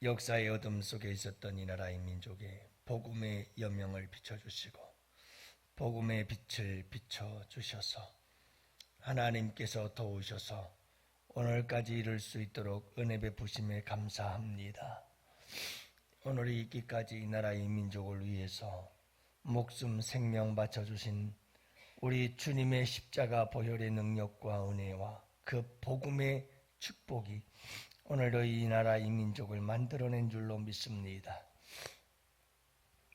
역사의 어둠 속에 있었던 이 나라의 민족에 복음의 여명을 비춰주시고 복음의 빛을 비춰주셔서 하나님께서 도우셔서 오늘까지 이룰 수 있도록 은혜 베푸심에 감사합니다. 오늘이 있기까지 이 나라의 민족을 위해서 목숨 생명 바쳐주신 우리 주님의 십자가 보혈의 능력과 은혜와 그 복음의 축복이 오늘도 이 나라 이 민족을 만들어낸 줄로 믿습니다.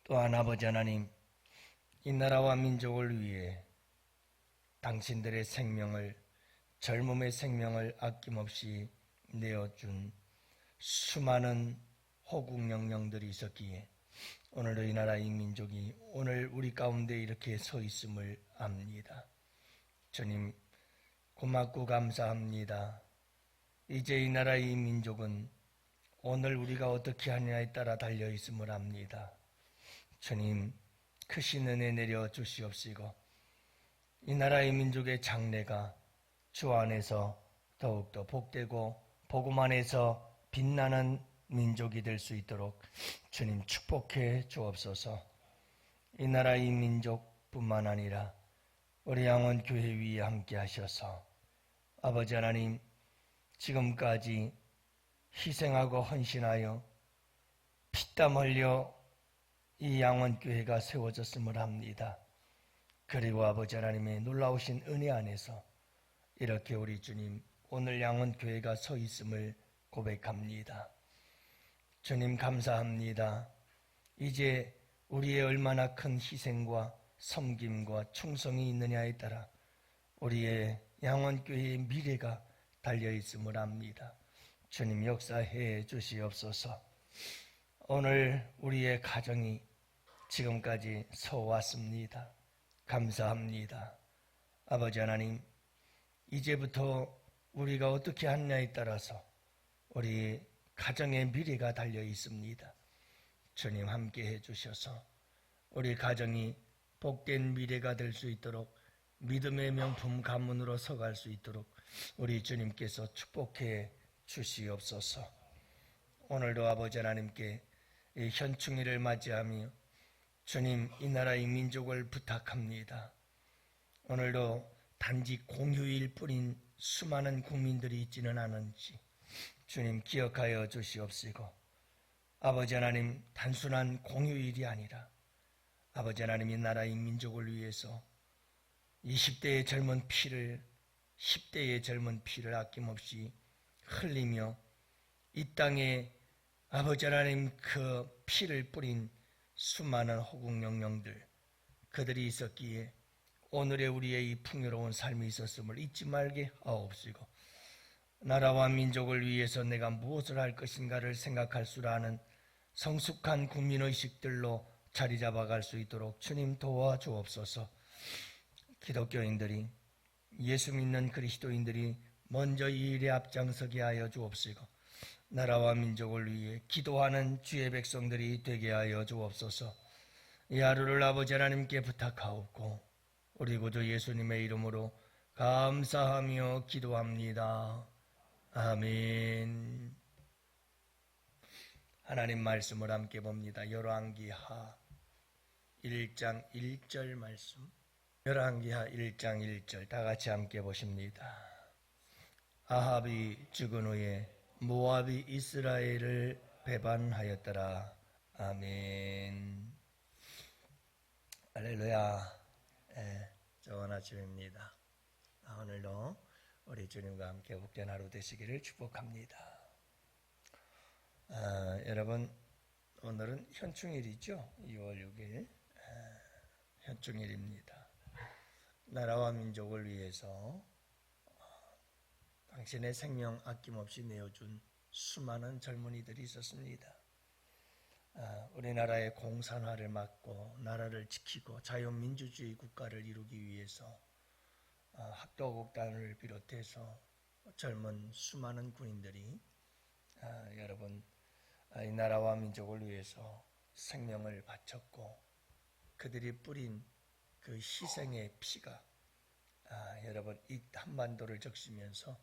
또한 아버지 하나님 이 나라와 민족을 위해 당신들의 생명을 젊음의 생명을 아낌없이 내어준 수많은 호국 영령들이 있었기에 오늘도 이 나라 이 민족이 오늘 우리 가운데 이렇게 서 있음을 압니다. 주님 고맙고 감사합니다. 이제 이 나라 이 민족은 오늘 우리가 어떻게 하느냐에 따라 달려 있음을 압니다. 주님 크신 은혜 내려 주시옵시고 이 나라의 민족의 장래가 주 안에서 더욱더 복되고 복음 안에서 빛나는 민족이 될 수 있도록 주님 축복해 주옵소서. 이 나라의 민족뿐만 아니라 우리 양원 교회 위에 함께 하셔서 아버지 하나님 지금까지 희생하고 헌신하여 피땀 흘려 이 양원 교회가 세워졌음을 합니다. 그리고 아버지 하나님의 놀라우신 은혜 안에서 이렇게 우리 주님 오늘 양원 교회가 서 있음을 고백합니다. 주님 감사합니다. 이제 우리의 얼마나 큰 희생과 섬김과 충성이 있느냐에 따라 우리의 양원 교회의 미래가 달려 있음을 압니다. 주님 역사해 주시옵소서. 오늘 우리의 가정이 지금까지 서 왔습니다. 감사합니다. 아버지 하나님, 이제부터 우리가 어떻게 하느냐에 따라서 우리 가정의 미래가 달려 있습니다. 주님 함께 해 주셔서 우리 가정이 복된 미래가 될 수 있도록 믿음의 명품 가문으로 서갈 수 있도록 우리 주님께서 축복해 주시옵소서. 오늘도 아버지 하나님께 이 현충일을 맞이하며 주님 이 나라의 민족을 부탁합니다. 오늘도 단지 공휴일 뿐인 수많은 국민들이 있지는 않은지 주님 기억하여 주시옵시고 아버지 하나님 단순한 공휴일이 아니라 아버지 하나님이 나라의 민족을 위해서 20대의 젊은 피를 10대의 젊은 피를 아낌없이 흘리며 이 땅에 아버지 하나님 그 피를 뿌린 수많은 호국 영령들 그들이 있었기에 오늘의 우리의 이 풍요로운 삶이 있었음을 잊지 말게 하옵시고 나라와 민족을 위해서 내가 무엇을 할 것인가를 생각할 줄 아는 성숙한 국민의식들로 자리 잡아갈 수 있도록 주님 도와주옵소서. 기독교인들이 예수 믿는 그리스도인들이 먼저 이 일에 앞장서게 하여 주옵시고 나라와 민족을 위해 기도하는 주의 백성들이 되게 하여 주옵소서 이 하루를 아버지 하나님께 부탁하옵고 우리 구주 예수님의 이름으로 감사하며 기도합니다. 아멘. 하나님 말씀을 함께 봅니다. 열왕기하 1장 1절 말씀. 열왕기하 1장 1절 다 같이 함께 보십니다. 아합이 죽은 후에 모압이 이스라엘을 배반하였더라. 아멘. 할렐루야. 예, 좋은 아침입니다. 아, 오늘도 우리 주님과 함께 복된 하루 되시기를 축복합니다. 아, 여러분 오늘은 현충일이죠. 2월 6일 아, 현충일입니다. 나라와 민족을 위해서 어, 당신의 생명 아낌없이 내어준 수많은 젊은이들이 있었습니다. 아, 우리나라의 공산화를 막고 나라를 지키고 자유민주주의 국가를 이루기 위해서 아, 학도국단을 비롯해서 젊은 수많은 군인들이 아, 여러분 이 나라와 민족을 위해서 생명을 바쳤고 그들이 뿌린 그 희생의 피가 여러분 이 한반도를 적시면서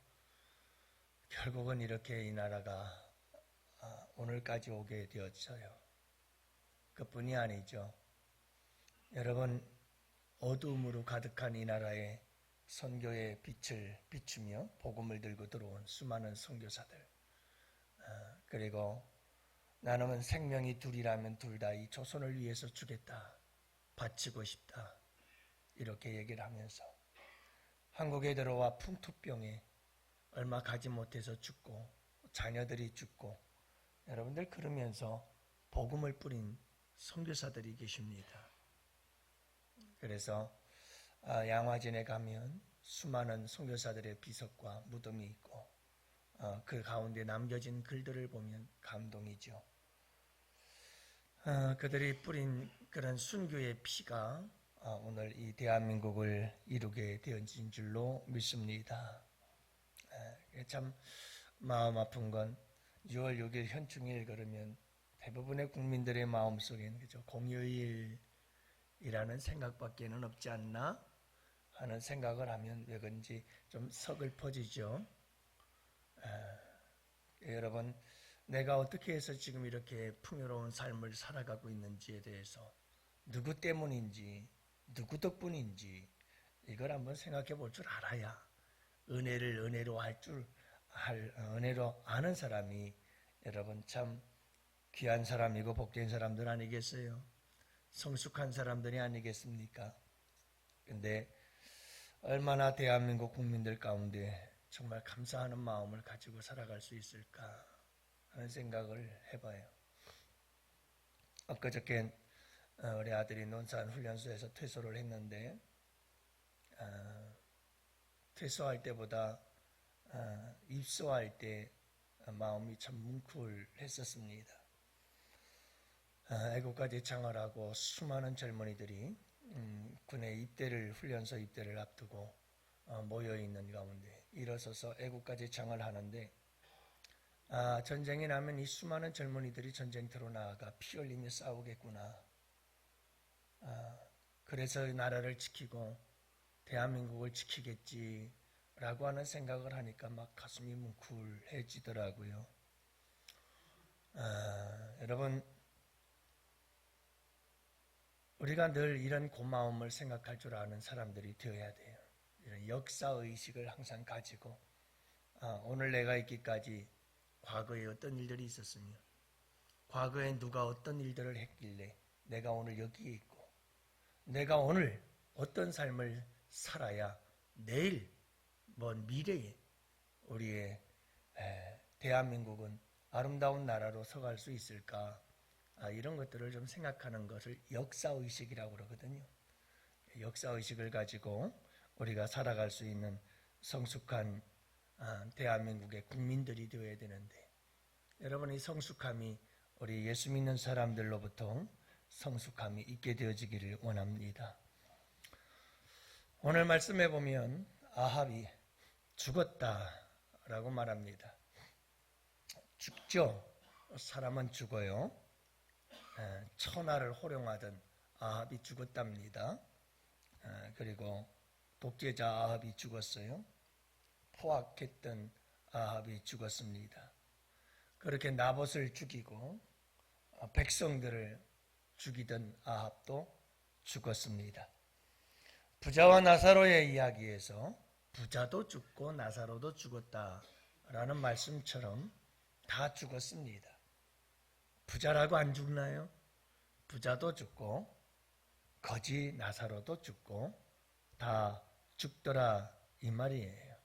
결국은 이렇게 이 나라가 오늘까지 오게 되었어요. 그뿐이 아니죠. 여러분 어두움으로 가득한 이 나라에 선교의 빛을 비추며 복음을 들고 들어온 수많은 선교사들 아, 그리고 나는 생명이 둘이라면 둘 다 이 조선을 위해서 주겠다 바치고 싶다 이렇게 얘기를 하면서 한국에 들어와 풍토병에 얼마 가지 못해서 죽고 자녀들이 죽고 여러분들 그러면서 복음을 뿌린 선교사들이 계십니다. 그래서 아, 양화진에 가면 수많은 선교사들의 비석과 무덤이 있고 어, 그 가운데 남겨진 글들을 보면 감동이죠. 어, 그들이 뿌린 그런 순교의 피가 어, 오늘 이 대한민국을 이루게 되어진 줄로 믿습니다. 에, 참 마음 아픈 건 6월 6일 현충일 그러면 대부분의 국민들의 마음 속에는 그죠 공휴일이라는 생각밖에는 없지 않나 하는 생각을 하면 왜 그런지 좀 서글퍼지죠. 에, 여러분 내가 어떻게 해서 지금 이렇게 풍요로운 삶을 살아가고 있는지에 대해서 누구 때문인지 누구 덕분인지 이걸 한번 생각해 볼 줄 알아야 은혜를 은혜로 할줄할 은혜로 아는 사람이 여러분 참 귀한 사람이고 복된 사람들 아니겠어요? 성숙한 사람들이 아니겠습니까? 근데 얼마나 대한민국 국민들 가운데 정말 감사하는 마음을 가지고 살아갈 수 있을까 하는 생각을 해봐요. 엊그저께 어, 우리 아들이 논산 훈련소에서 퇴소를 했는데 어, 퇴소할 때보다 어, 입소할 때 마음이 참 뭉클했었습니다. 애국까지 창활하고 수많은 젊은이들이 음, 군의 입대를 훈련소 입대를 앞두고 모여 있는 가운데 일어서서 애국까지 장을 하는데 아, 전쟁이 나면 이 수많은 젊은이들이 전쟁터로 나아가 피 흘리며 싸우겠구나. 아, 그래서 나라를 지키고 대한민국을 지키겠지라고 하는 생각을 하니까 막 가슴이 뭉클해지더라고요. 아, 여러분 우리가 늘 이런 고마움을 생각할 줄 아는 사람들이 되어야 돼요. 이런 역사 의식을 항상 가지고 아, 오늘 내가 있기까지 과거에 어떤 일들이 있었으며 과거에 누가 어떤 일들을 했길래 내가 오늘 여기에 내가 오늘 어떤 삶을 살아야 내일 먼 미래에 우리의 대한민국은 아름다운 나라로 서갈 수 있을까 아, 이런 것들을 좀 생각하는 것을 역사 의식이라고 그러거든요. 역사 의식을 가지고 우리가 살아갈 수 있는 성숙한 아, 대한민국의 국민들이 되어야 되는데 여러분 이 성숙함이 우리 예수 믿는 사람들로부터 성숙함이 있게 되어지기를 원합니다. 오늘 말씀해 보면 아합이 죽었다라고 말합니다. 죽죠. 사람은 죽어요. 천하를 호령하던 아합이 죽었답니다. 그리고 독재자 아합이 죽었어요. 포악했던 아합이 죽었습니다. 그렇게 나봇을 죽이고 어, 백성들을 죽이던 아합도 죽었습니다. 부자와 나사로의 이야기에서 부자도 죽고 나사로도 죽었다라는 말씀처럼 다 죽었습니다. 부자라고 안 죽나요? 부자도 죽고 거지 나사로도 죽고 다 죽더라 이 말이에요.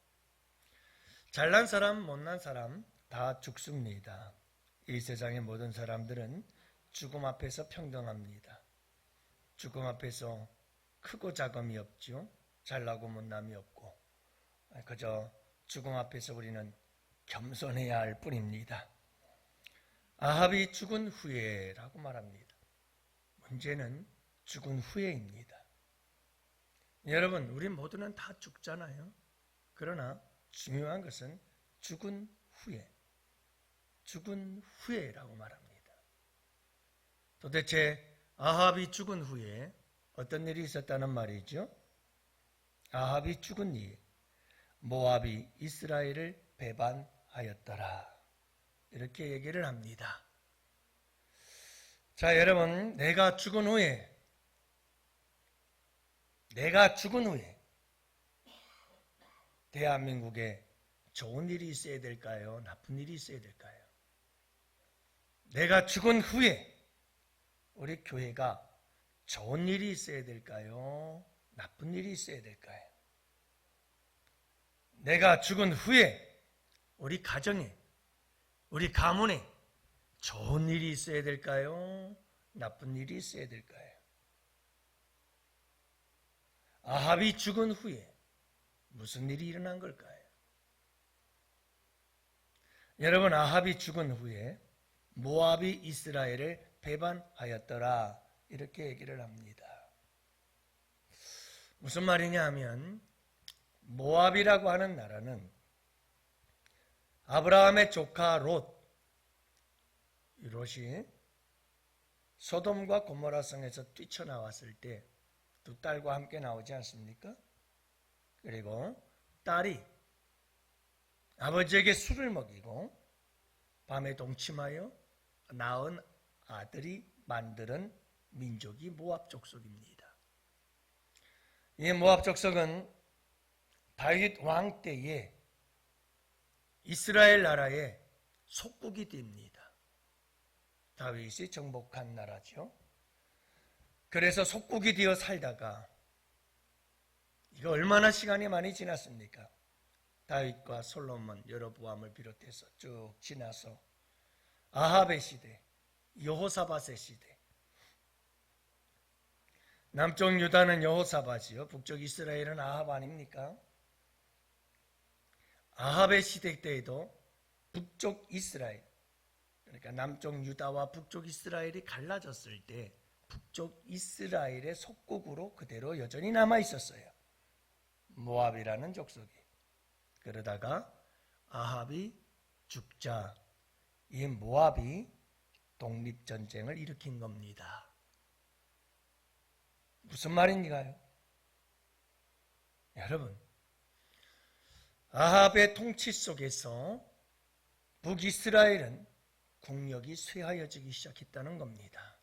잘난 사람 못난 사람 다 죽습니다. 이 세상의 모든 사람들은 죽음 앞에서 평등합니다. 죽음 앞에서 크고 작음이 없죠. 잘나고 못남이 없고 그저 죽음 앞에서 우리는 겸손해야 할 뿐입니다. 아합이 죽은 후에라고 말합니다. 문제는 죽은 후에입니다. 여러분, 우리 모두는 다 죽잖아요. 그러나 중요한 것은 죽은 후에, 죽은 후에라고 말합니다. 도대체 아합이 죽은 후에 어떤 일이 있었다는 말이죠? 아합이 죽은 뒤 모압이 이스라엘을 배반하였더라. 이렇게 얘기를 합니다. 자, 여러분, 내가 죽은 후에, 내가 죽은 후에, 대한민국에 좋은 일이 있어야 될까요? 나쁜 일이 있어야 될까요? 내가 죽은 후에, 우리 교회가 좋은 일이 있어야 될까요? 나쁜 일이 있어야 될까요? 내가 죽은 후에 우리 가정에, 우리 가문에 좋은 일이 있어야 될까요? 나쁜 일이 있어야 될까요? 아합이 죽은 후에 무슨 일이 일어난 걸까요? 여러분, 아합이 죽은 후에 모압이 이스라엘을 배반하였더라. 이렇게 얘기를 합니다. 무슨 말이냐 하면, 모압이라고 하는 나라는 아브라함의 조카 롯, 이 롯이 소돔과 고모라 성에서 뛰쳐나왔을 때 두 딸과 함께 나오지 않습니까? 그리고 딸이 아버지에게 술을 먹이고 밤에 동침하여 낳은 아들이 만드는 민족이 모압 족속입니다. 이 모압 족속은 다윗 왕 때에 이스라엘 나라의 속국이 됩니다. 다윗이 정복한 나라죠. 그래서 속국이 되어 살다가 이거 얼마나 시간이 많이 지났습니까? 다윗과 솔로몬, 여로보암을 비롯해서 쭉 지나서 아합의 시대, 여호사밧의 시대. 남쪽 유다는 여호사밧이요, 북쪽 이스라엘은 아합 아닙니까? 아합의 시대 때에도 북쪽 이스라엘, 그러니까 남쪽 유다와 북쪽 이스라엘이 갈라졌을 때 북쪽 이스라엘의 속국으로 그대로 여전히 남아 있었어요. 모압이라는 족속이. 그러다가 아합이 죽자 이 모압이 독립전쟁을 일으킨 겁니다. 무슨 말인가요? 여러분, 아합의 통치 속에서 북이스라엘은 국력이 쇠하여지기 시작했다는 겁니다.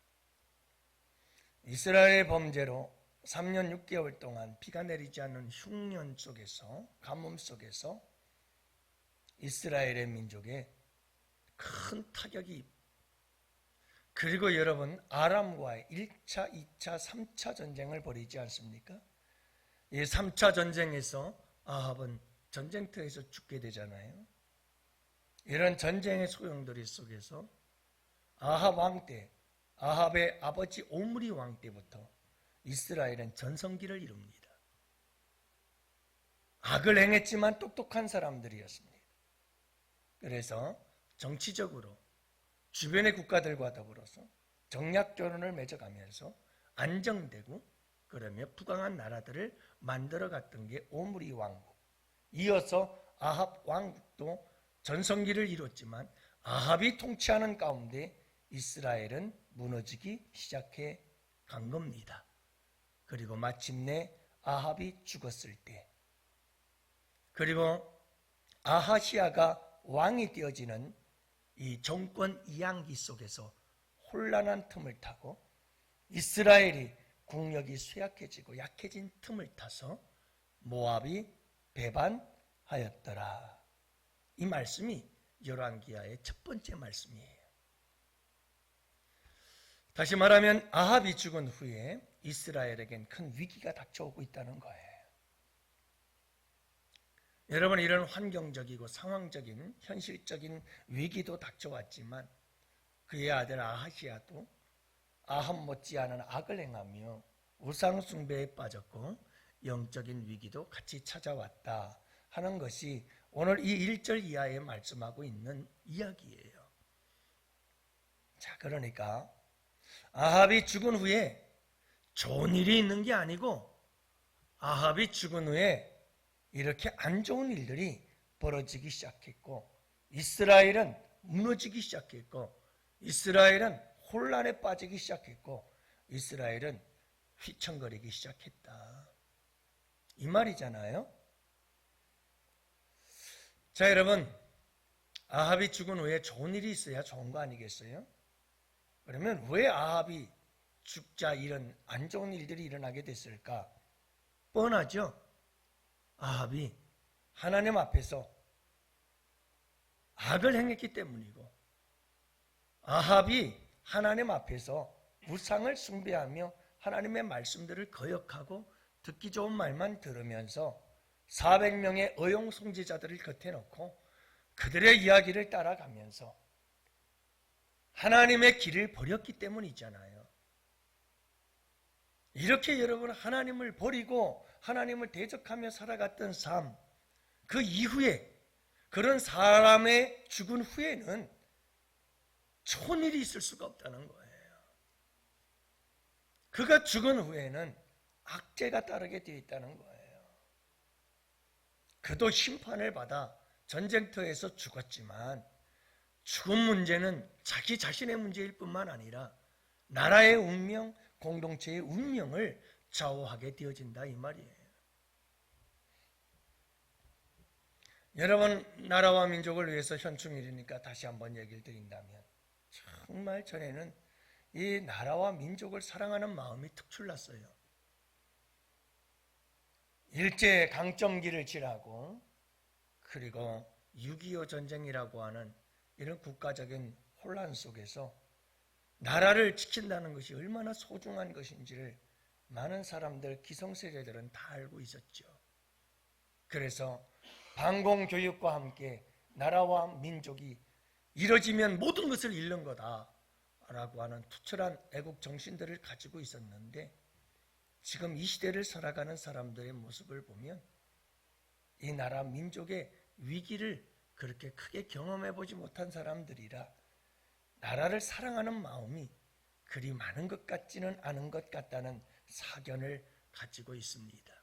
이스라엘 범죄로 3년 6개월 동안 비가 내리지 않는 흉년 속에서 가뭄 속에서 이스라엘의 민족에 큰 타격이 그리고 여러분 아람과의 1차, 2차, 3차 전쟁을 벌이지 않습니까? 이 3차 전쟁에서 아합은 전쟁터에서 죽게 되잖아요. 이런 전쟁의 소용돌이 속에서 아합 왕 때, 아합의 아버지 오므리 왕 때부터 이스라엘은 전성기를 이룹니다. 악을 행했지만 똑똑한 사람들이었습니다. 그래서 정치적으로 주변의 국가들과 더불어서 정략 결혼을 맺어가면서 안정되고 그러며 부강한 나라들을 만들어 갔던 게 오므리 왕국. 이어서 아합 왕국도 전성기를 이뤘지만 아합이 통치하는 가운데 이스라엘은 무너지기 시작해 간 겁니다. 그리고 마침내 아합이 죽었을 때 그리고 아하시아가 왕이 되어지는 이 정권 이양기 속에서 혼란한 틈을 타고 이스라엘이 국력이 쇠약해지고 약해진 틈을 타서 모압이 배반하였더라. 이 말씀이 열왕기하의 첫 번째 말씀이에요. 다시 말하면 아합이 죽은 후에 이스라엘에겐 큰 위기가 닥쳐오고 있다는 거예요. 여러분 이런 환경적이고 상황적인 현실적인 위기도 닥쳐왔지만 그의 아들 아하시아도 아합 못지않은 악을 행하며 우상 숭배에 빠졌고 영적인 위기도 같이 찾아왔다 하는 것이 오늘 이 1절 이하에 말씀하고 있는 이야기예요. 자, 그러니까 아합이 죽은 후에 좋은 일이 있는 게 아니고 아합이 죽은 후에 이렇게 안 좋은 일들이 벌어지기 시작했고 이스라엘은 무너지기 시작했고 이스라엘은 혼란에 빠지기 시작했고 이스라엘은 휘청거리기 시작했다. 이 말이잖아요. 자, 여러분. 아합이 죽은 후에 좋은 일이 있어야 좋은 거 아니겠어요? 그러면 왜 아합이 죽자 이런 안 좋은 일들이 일어나게 됐을까? 뻔하죠. 아합이 하나님 앞에서 악을 행했기 때문이고 아합이 하나님 앞에서 우상을 숭배하며 하나님의 말씀들을 거역하고 듣기 좋은 말만 들으면서 400명의 어용 송지자들을 곁에 놓고 그들의 이야기를 따라가면서 하나님의 길을 버렸기 때문이잖아요. 이렇게 여러분 하나님을 버리고 하나님을 대적하며 살아갔던 삶, 그 이후에 그런 사람의 죽은 후에는 좋은 일이 있을 수가 없다는 거예요. 그가 죽은 후에는 악재가 따르게 되어 있다는 거예요. 그도 심판을 받아 전쟁터에서 죽었지만 죽은 문제는 자기 자신의 문제일 뿐만 아니라 나라의 운명, 공동체의 운명을 좌우하게 되어진다 이 말이에요. 여러분 나라와 민족을 위해서 현충일이니까 다시 한번 얘기를 드린다면 정말 전에는 이 나라와 민족을 사랑하는 마음이 특출났어요. 일제 강점기를 지나고 그리고 6.25 전쟁이라고 하는 이런 국가적인 혼란 속에서 나라를 지킨다는 것이 얼마나 소중한 것인지를 많은 사람들, 기성세대들은 다 알고 있었죠. 그래서 방공 교육과 함께 나라와 민족이 이뤄지면 모든 것을 잃는 거다라고 하는 투철한 애국 정신들을 가지고 있었는데 지금 이 시대를 살아가는 사람들의 모습을 보면 이 나라 민족의 위기를 그렇게 크게 경험해 보지 못한 사람들이라 나라를 사랑하는 마음이 그리 많은 것 같지는 않은 것 같다는 사견을 가지고 있습니다.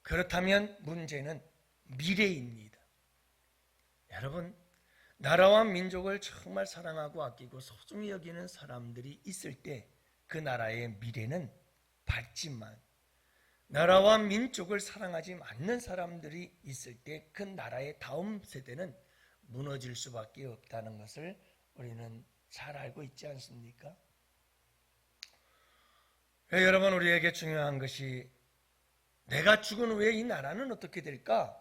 그렇다면 문제는 미래입니다. 여러분, 나라와 민족을 정말 사랑하고 아끼고 소중히 여기는 사람들이 있을 때 그 나라의 미래는 밝지만 나라와 민족을 사랑하지 않는 사람들이 있을 때 그 나라의 다음 세대는 무너질 수밖에 없다는 것을 우리는 잘 알고 있지 않습니까? 예, 여러분 우리에게 중요한 것이 내가 죽은 후에 이 나라는 어떻게 될까?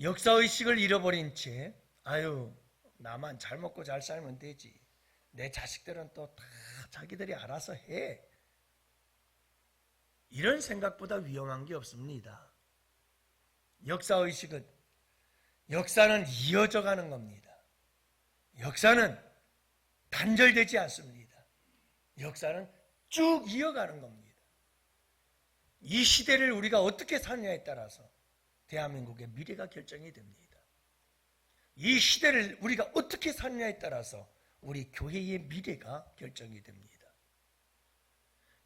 역사의식을 잃어버린 채 아유 나만 잘 먹고 잘 살면 되지 내 자식들은 또 다 자기들이 알아서 해 이런 생각보다 위험한 게 없습니다 역사의식은 역사는 이어져 가는 겁니다 역사는 단절되지 않습니다 역사는 쭉 이어가는 겁니다 이 시대를 우리가 어떻게 사느냐에 따라서 대한민국의 미래가 결정이 됩니다. 이 시대를 우리가 어떻게 사느냐에 따라서 우리 교회의 미래가 결정이 됩니다.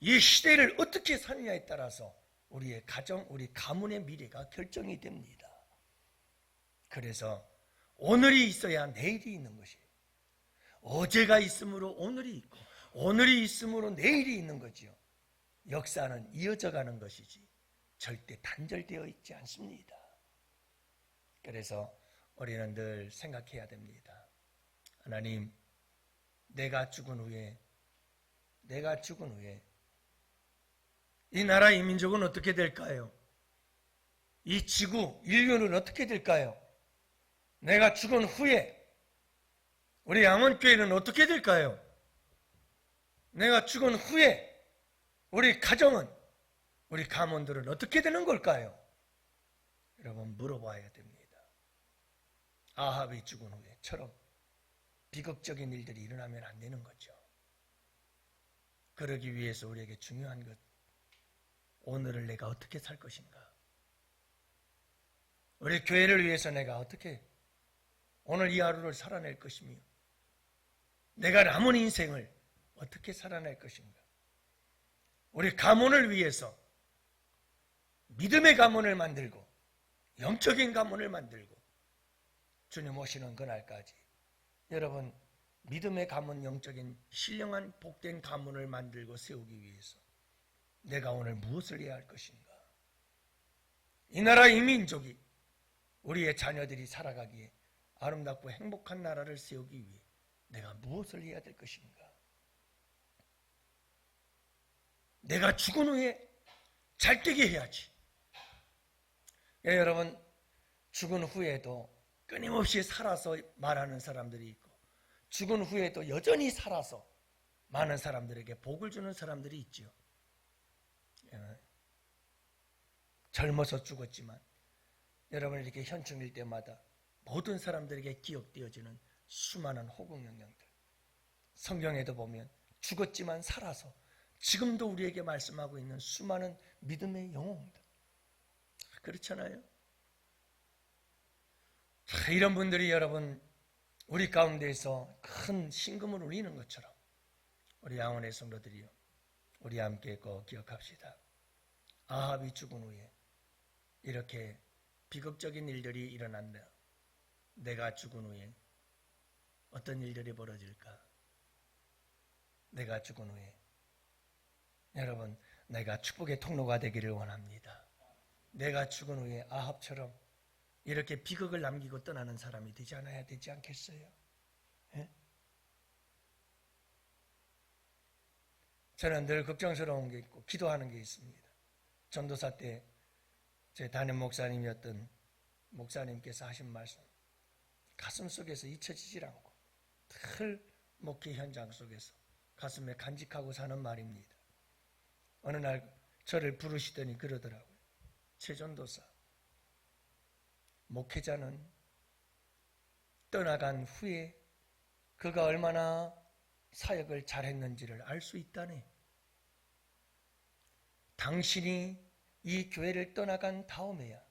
이 시대를 어떻게 사느냐에 따라서 우리의 가정, 우리 가문의 미래가 결정이 됩니다. 그래서 오늘이 있어야 내일이 있는 것이에요. 어제가 있으므로 오늘이 있고 오늘이 있으므로 내일이 있는 거지요. 역사는 이어져 가는 것이지 절대 단절되어 있지 않습니다. 그래서 우리는 늘 생각해야 됩니다. 하나님, 내가 죽은 후에, 내가 죽은 후에, 이 나라 이 민족은 어떻게 될까요? 이 지구, 인류는 어떻게 될까요? 내가 죽은 후에, 우리 양원교회는 어떻게 될까요? 내가 죽은 후에, 우리 가정은 우리 가문들은 어떻게 되는 걸까요? 여러분 물어봐야 됩니다. 아합이 죽은 후에처럼 비극적인 일들이 일어나면 안 되는 거죠. 그러기 위해서 우리에게 중요한 것, 오늘을 내가 어떻게 살 것인가? 우리 교회를 위해서 내가 어떻게 오늘 이 하루를 살아낼 것이며, 내가 남은 인생을 어떻게 살아낼 것인가? 우리 가문을 위해서 믿음의 가문을 만들고 영적인 가문을 만들고 주님 오시는 그날까지 여러분 믿음의 가문 영적인 신령한 복된 가문을 만들고 세우기 위해서 내가 오늘 무엇을 해야 할 것인가? 이 나라 이 민족이 우리의 자녀들이 살아가기에 아름답고 행복한 나라를 세우기 위해 내가 무엇을 해야 될 것인가? 내가 죽은 후에 잘 되게 해야지. 예, 여러분, 죽은 후에도 끊임없이 살아서 말하는 사람들이 있고, 죽은 후에도 여전히 살아서 많은 사람들에게 복을 주는 사람들이 있지요. 예. 젊어서 죽었지만, 여러분 이렇게 현충일 때마다 모든 사람들에게 기억되어지는 수많은 호국 영령들. 성경에도 보면 죽었지만 살아서 지금도 우리에게 말씀하고 있는 수많은 믿음의 영웅들. 그렇잖아요. 자, 이런 분들이 여러분 우리 가운데에서 큰 신금을 울리는 것처럼 우리 양원의 성도들이요. 우리 함께 꼭 기억합시다. 아합이 죽은 후에 이렇게 비극적인 일들이 일어난다. 내가 죽은 후에 어떤 일들이 벌어질까? 내가 죽은 후에 여러분 내가 축복의 통로가 되기를 원합니다. 내가 죽은 후에 아합처럼 이렇게 비극을 남기고 떠나는 사람이 되지 않아야 되지 않겠어요? 예? 저는 늘 걱정스러운 게 있고 기도하는 게 있습니다. 전도사 때 제 담임 목사님이었던 목사님께서 하신 말씀 가슴 속에서 잊혀지질 않고 늘 목회 현장 속에서 가슴에 간직하고 사는 말입니다. 어느 날 저를 부르시더니 그러더라고요. 최전도사, 목회자는 떠나간 후에 그가 얼마나 사역을 잘했는지를 알 수 있다네. 당신이 이 교회를 떠나간 다음에야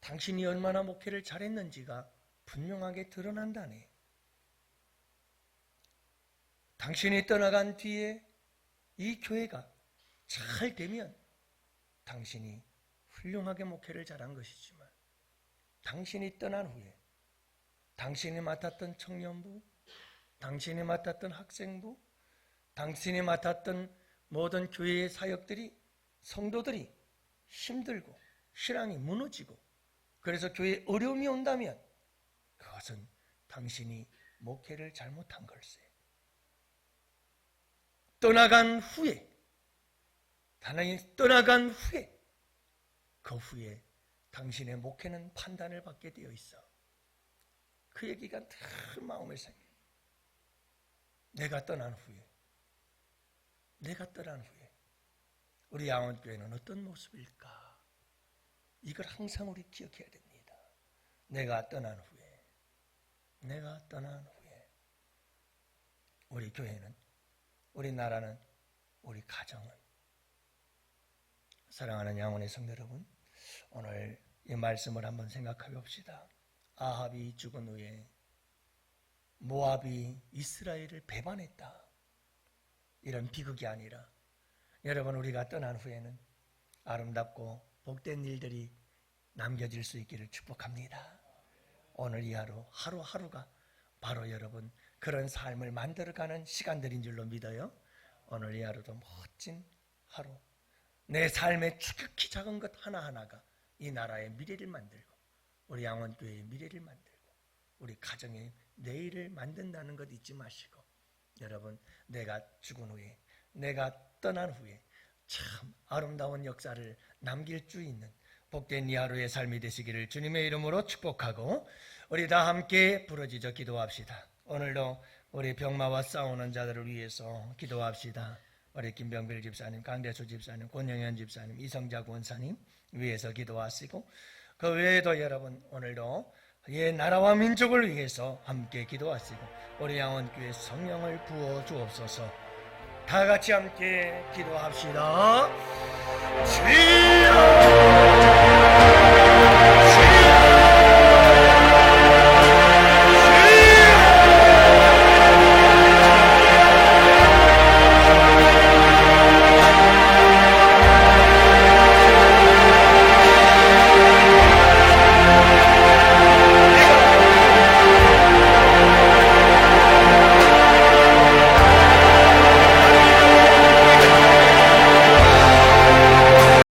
당신이 얼마나 목회를 잘했는지가 분명하게 드러난다네. 당신이 떠나간 뒤에 이 교회가 잘 되면 당신이 훌륭하게 목회를 잘한 것이지만 당신이 떠난 후에 당신이 맡았던 청년부, 당신이 맡았던 학생부, 당신이 맡았던 모든 교회의 사역들이 성도들이 힘들고 신앙이 무너지고 그래서 교회에 어려움이 온다면 그것은 당신이 목회를 잘못한 걸세. 떠나간 후에 하나님 떠나간 후에 그 후에 당신의 목회는 판단을 받게 되어 있어. 그 얘기가 늘 마음에 생겨. 내가 떠난 후에 내가 떠난 후에 우리 양원교회는 어떤 모습일까? 이걸 항상 우리 기억해야 됩니다. 내가 떠난 후에 내가 떠난 후에 우리 교회는 우리 나라는 우리 가정은 사랑하는 양원의 성도 여러분 오늘 이 말씀을 한번 생각해 봅시다. 아합이 죽은 후에 모압이 이스라엘을 배반했다. 이런 비극이 아니라 여러분 우리가 떠난 후에는 아름답고 복된 일들이 남겨질 수 있기를 축복합니다. 오늘 이 하루 하루하루가 바로 여러분 그런 삶을 만들어가는 시간들인 줄로 믿어요. 오늘 이 하루도 멋진 하루. 내 삶의 축약히 작은 것 하나하나가 이 나라의 미래를 만들고 우리 양원교회의 미래를 만들고 우리 가정의 내일을 만든다는 것 잊지 마시고 여러분 내가 죽은 후에 내가 떠난 후에 참 아름다운 역사를 남길 수 있는 복된 이 하루의 삶이 되시기를 주님의 이름으로 축복하고 우리 다 함께 부러지져 기도합시다. 오늘도 우리 병마와 싸우는 자들을 위해서 기도합시다. 우리 김병필 집사님, 강대수 집사님, 권영현 집사님, 이성자 권사님 위해서 기도하시고 그 외에도 여러분 오늘도 예 나라와 민족을 위해서 함께 기도하시고 우리 양원교회 성령을 부어 주옵소서. 다 같이 함께 기도합시다. 주여